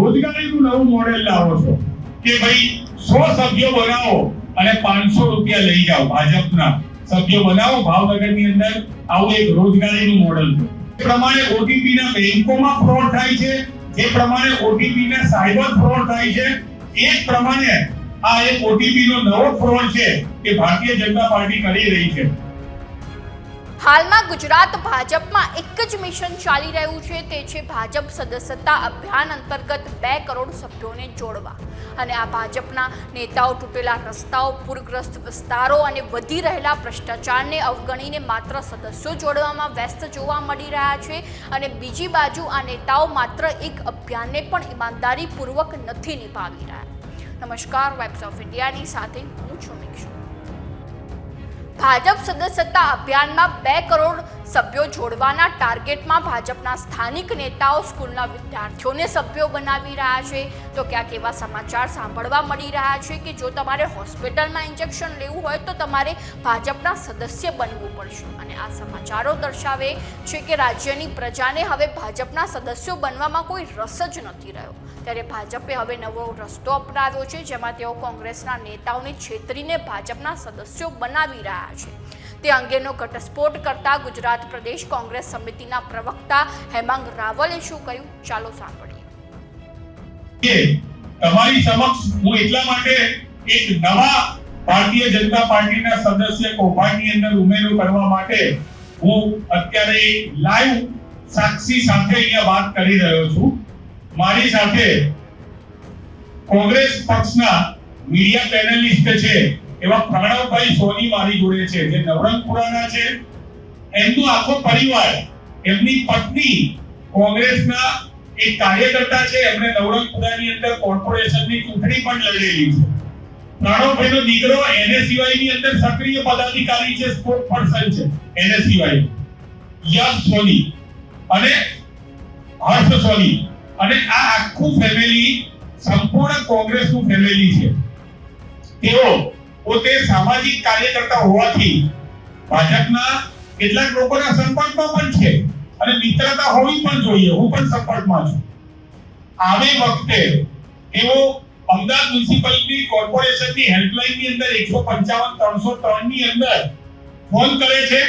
રોજગારીનું નવું મોડેલ લાવો છો કે ભાઈ સો સભ્યો બનાવો અને પાંચસો રૂપિયા લઈ જાઓ ભાજપના. સભ્યો બનાવો ભાવનગરની અંદર. આવું એક રોજગારીનું મોડેલ છે. એ પ્રમાણે ઓટીપી ના બેંકોમાં ફ્રોડ થાય છે. જે પ્રમાણે ઓટીપી ના સાયબર ફ્રોડ થાય છે. એ જ પ્રમાણે આ એક ઓટીપી નો નવો ફ્રોડ છે કે ભારતીય જનતા પાર્ટી કરી રહી છે. હાલમાં ગુજરાત ભાજપમાં એક જ મિશન ચાલી રહ્યું છે, તે છે ભાજપ સદસ્યતા અભિયાન અંતર્ગત બે કરોડ સભ્યોને જોડવા. અને આ ભાજપના નેતાઓ તૂટેલા રસ્તાઓ, પૂરગ્રસ્ત વિસ્તારો અને વધી રહેલા ભ્રષ્ટાચારને અવગણીને માત્ર સદસ્યો જોડવામાં વ્યસ્ત જોવા મળી રહ્યા છે. અને બીજી બાજુ આ નેતાઓ માત્ર એક અભિયાનને પણ ઈમાનદારીપૂર્વક નથી નિભાવી રહ્યા. નમસ્કાર વાઇબ્સ ઓફ ઇન્ડિયાની સાથે હું છું મિક્ષુ. ભાજપ સદસ્યતા અભિયાનમાં બે કરોડ સભ્યો જોડવાના ટાર્ગેટમાં ભાજપના સ્થાનિક નેતાઓ સ્કૂલના વિદ્યાર્થીઓને સભ્યો બનાવી રહ્યા છે. તો ક્યાંક એવા સમાચાર સાંભળવા મળી રહ્યા છે કે જો તમારે હોસ્પિટલમાં ઇન્જેક્શન લેવું હોય તો તમારે ભાજપના સદસ્ય બનવું પડશે. અને આ સમાચારો દર્શાવે છે કે રાજ્યની પ્રજાને હવે ભાજપના સદસ્યો બનવામાં કોઈ રસ જ નથી રહ્યો. ત્યારે ભાજપે હવે નવો રસ્તો અપનાવ્યો છે, જેમાં તેઓ કોંગ્રેસના નેતાઓને છેતરીને ભાજપના સદસ્યો બનાવી રહ્યા છે. તે અંગેનો ઘટસ્ફોટ કરતા ગુજરાત પ્રદેશ કોંગ્રેસ સમિતિના પ્રવક્તા હેમાંગ રાવલે શું કહ્યું? ચાલો સાંભળીએ. તમારી સમક્ષ હું એટલા માટે એક નવા ભારતીય જનતા પાર્ટીના સદસ્ય કૌભાંડની અંદર ઉમેરો કરવા માટે હું અત્યારે લાઈવ સાક્ષી સાથે અહીંયા વાત કરી રહ્યો છું. મારી સાથે કોંગ્રેસ પક્ષના મીડિયા પેનલિસ્ટ છે, એવા પ્રણવભાઈ સોની મારી જોડે છે, જે નવરંગપુરાના છે. એમનો આખો પરિવાર, એમની પત્ની કોંગ્રેસના એક કાર્યકર્તા છે, એમણે નવરંગપુરાની અંદર કોર્પોરેશનની ચૂંટણી પણ લડેલી છે. પ્રણવભાઈનો દીકરો એનએસયુઆઈ અંદર સક્રિય પદાધિકારી છે સ્પોર્ટ પર્સન છે એનએસયુઆઈ યશ સોની અને હર્ષ સોની. અને આ આખું ફેમિલી સંપૂર્ણ કોંગ્રેસનું ફેમિલી છે. તેઓ પોતે સામાજિક કાર્યકર્તા હોવાથી ભાજપના કેટલાક લોકોના સંપર્કમાં પણ છે અને મિત્રતા હોવી પણ જોઈએ. હું પણ સંપર્કમાં છું. આવે વખતે તેઓ અમદાવાદ મ્યુનિસિપાલિટી કોર્પોરેશનની હેલ્પલાઇનની અંદર એકસો પંચાવન, ત્રણસો ત્રણની અંદર ફોન કરે છે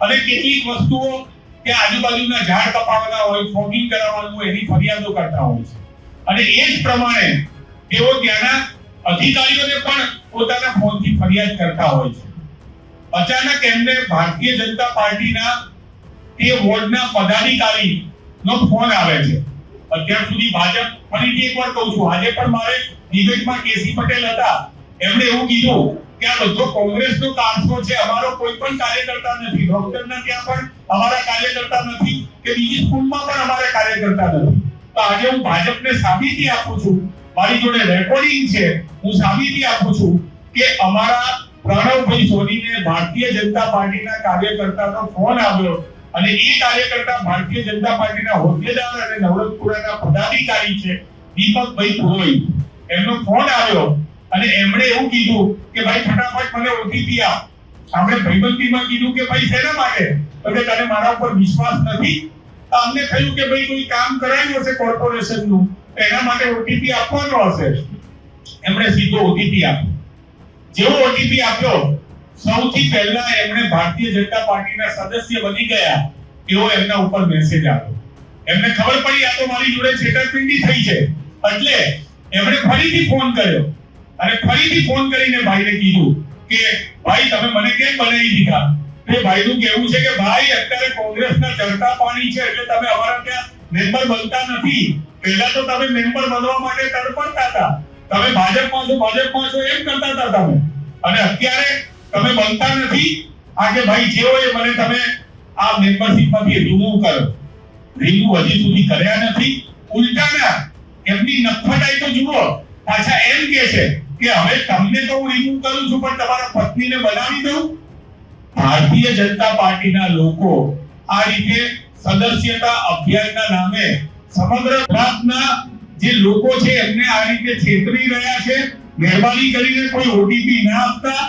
અને કેટલીક વસ્તુઓ કે આજુબાજુના ઝાડ કપાવવાના હોય, ફોગિંગ કરાવવાનું હોય, એની ફરિયાદો કરતા હોય છે. અને એ જ પ્રમાણે તેઓ ત્યાંના અધિકારીઓને પણ પોતાના ફોનથી ફરિયાદ કરતા હોય છે. અચાનક એમને ભારતીય જનતા પાર્ટીના તે વોર્ડના પદાધિકારી નો ફોન આવે છે. અત્યાર સુધી ભાજપ, ફરીથી એકવાર કહું છું, આજે પણ મારે ડિબેટમાં કેસી પટેલ હતા. એમણે એવું કીધું આ બધો કોંગ્રેસનો કારસો છે, અમારો કોઈ પણ કાર્યકર્તા નથી. ડોક્ટરના ત્યાં પણ અમારા કાર્યકર્તા નથી કે બીજી સ્કૂલમાં પણ અમારા કાર્યકર્તા નથી. તો આજે હું ભાજપને સાબિતી આપું છું. મારી જોડે રેકોર્ડિંગ છે. હું સાબિતી આપું છું કે અમારા પ્રણવભાઈ સોનીને ભારતીય જનતા પાર્ટીના કાર્યકર્તાનો ફોન આવ્યો અને એ કાર્યકર્તા ભારતીય જનતા પાર્ટીના હોદ્દેદાર અને નવરંગપુરાના પદાધિકારી છે, દીપકભાઈ પુરોહિત. એમનો ફોન આવ્યો અને એમણે એવું કીધું કે ભાઈ, ફટાફટ મને ઓટીપી આપ. આપણે ભાઈબંધીમાં કીધું કે ભાઈ, શેના માટે? એટલે તને મારા ઉપર વિશ્વાસ નથી. અમને થયું કે ભાઈ કોઈ કામ કરાયું હશે કોર્પોરેશનનું એના માટે ઓટીપી આપવાનો હશે. એમણે સીધો ઓટીપી આપ્યો. જેવો ઓટીપી આપ્યો, સૌથી પહેલા એમણે ભારતીય જનતા પાર્ટીના સદસ્ય બની ગયા. એવો એમના ઉપર મેસેજ આપ્યો. એમને ખબર પડી, આ તો મારી જોડે છેતરપિંડી થઈ છે. એટલે એમણે ફરીથી ફોન કર્યો. અને ફરીથી ફોન કરીને ભાઈને કીધું કે, ભાઈ, તમે મને કેમ બનાવી દીધા? તે ભાઈનું કહેવું છે કે, ભાઈ, અત્યારે કોંગ્રેસના ચડતા પાણી છે, એટલે તમે અમારા ત્યાં મેમ્બર બનતા નથી. પહેલા તો તમે મેમ્બર બનવા માટે તડપડતા હતા. તમે ભાજપમાં છો ભાજપમાં છો, એમ કરતા હતા તમે. અને અત્યારે તમે બનતા નથી. આ કે, ભાઈ, જે હોય મને તમે આ મેમ્બરશીપમાંથી રિમૂવ કરો. રિમૂવ હજી સુધી કર્યા નથી. ઉલટાના. એમની નફટાઈ તો જુઓ. પાછા એમ કે છે કે હવે તમને તો હું રિમૂવ કરું છું, પણ તમારા પત્નીને બનાવી દઉં? ભારતીય જનતા પાર્ટીના લોકો આ રીતે સદસ્યતા અભિયાનના નામે સમગ્ર ગુજરાતના જે લોકો છે, એમને આ રીતે છેતરી રહ્યા છે. મહેરબાની કરીને કોઈ ઓટીપી ના આપતા.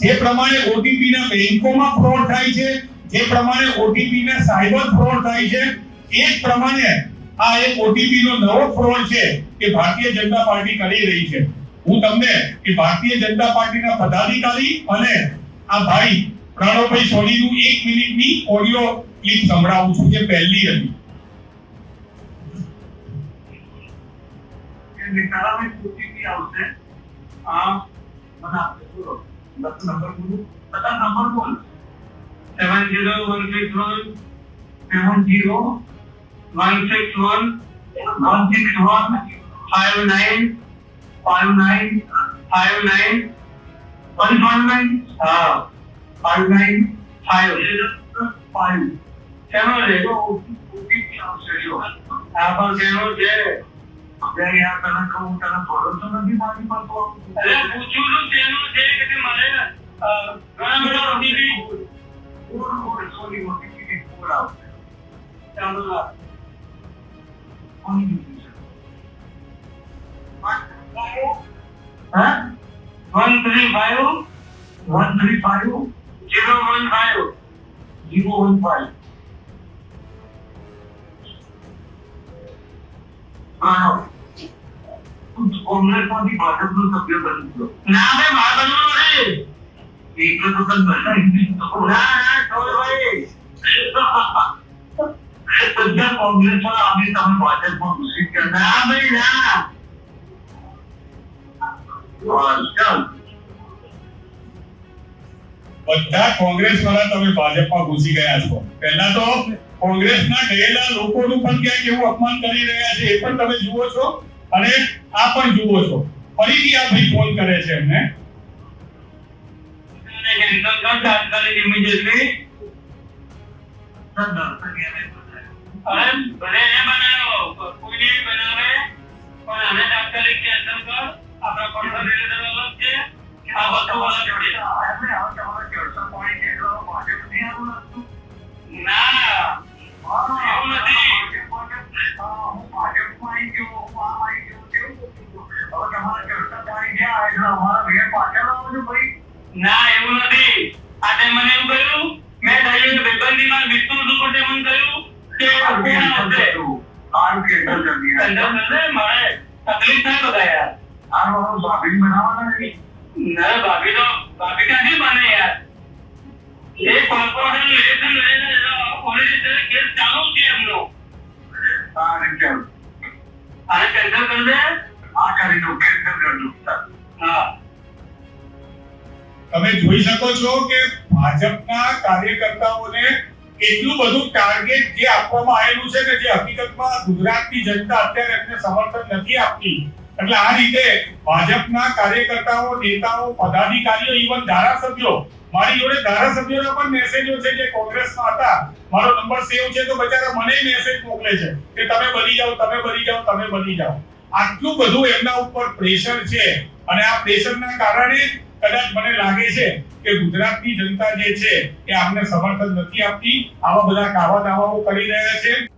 જે પ્રમાણે ઓટીપી ના બેંકોમાં ફ્રોડ થાય છે, જે પ્રમાણે ઓટીપી ના સાયબર ફ્રોડ થાય છે, એ જ પ્રમાણે આ એક ઓટીપી નો નવો ફ્રોડ છે કે ભારતીય જનતા પાર્ટી કરી રહી છે. હું તમને કે ભારતીય જનતા પાર્ટીના પદાધિકારી અને આ ભાઈ પ્રણવભાઈ સોનીનું એક મિનિટની ઓડિયો ક્લિપ સંભળાવું છું, જે પહેલી હતી. નિકાલામાં ઓટીપી આવશે. આ બધા નંબર બોલો, બધા નંબર બોલ. Seven zero one six one five nine five nine one five nine હા ફાઇવ નાઇન ફાઇવ ફાઇવ કેનો છે ઓટીપી આવશે જો આ પણ કેનો છે અરે યાર તને કહું તને ભરોસો નથી મારી પર તો અરે પૂછું છું તેનું છે કે મારે ઘણા બધા OTP code code sorry OTP code આવશે ચાલો હા? One three five. One three five? Zero one five. Zero one five. હા કોંગ્રેસમાંથી ભાજપનો સભ્ય બની ગયો. ના ભાઈ મારા બનવાનું નથી એટલે તો બતાવી ના ના છોડભાઈ બધા કોંગ્રેસ વાળા અમે તમે ભાજપમાં ઘૂસી ગયા. ના ભાઈ ના. બસ ચાલ. બધા કોંગ્રેસ વાળા તમે ભાજપમાં ઘૂસી ગયા છો. પહેલા તો કોંગ્રેસના ગયેલા લોકોનું પણ ક્યાંક એવું અપમાન કરી રહ્યા છે, એ પણ તમે જુઓ છો અને આ પણ જુઓ છો. ફરીથી આ ભાઈ ફોન કરે છે એમને. અને ના એવું નથી. આજે મને એવું કહ્યું મેં ડાયરેક્ટમાં વિષ્ણુ સુપરતે મને કહ્યું કે સારું હશે. કારણ કે કરી જલ્દી મારે તકલીફ થાય બધા યાર. આ મારો ભાભી બનાવવાના નથી. ના ભાભી તો ભાભી ક્યાંથી બને યાર? એ કોર્પોરેશન ઇલેક્શન લઈને સ્ટેશન કેસ ચાલુ છે એમનો. હા, ચાલ. આને કેન્સલ કરી દે. આ તમે જોઈ શકો છો કે ભાજપના કાર્યકર્તાઓને એટલું બધું ટાર્ગેટ જે આપવામાં આવેલું છે કે જે હકીકતમાં ગુજરાતની જનતા અત્યારે એમને સમર્થન નથી આપતી. એટલે આ રીતે ભાજપના કાર્યકર્તાઓ, નેતાઓ, પદાધિકારીઓ ઇવન ધારાસભ્યો, મારી જોડે ધારાસભ્યોના પણ મેસેજો છે જે કોંગ્રેસમાં હતા. મારો નંબર સેવ છે તો બચારા મને મેસેજ મોકલે છે કે તમે બની જાઓ, તમે બની જાઓ, તમે બની જાઓ. આટલું બધું એમના ઉપર પ્રેશર છે. અને આ પ્રેશરના કારણે કદાચ મને લાગે છે કે ગુજરાતની જનતા જે છે એ આપને સમર્થન નથી આપતી. આવા બધા કાવા દાવાઓ કરી રહ્યા છે.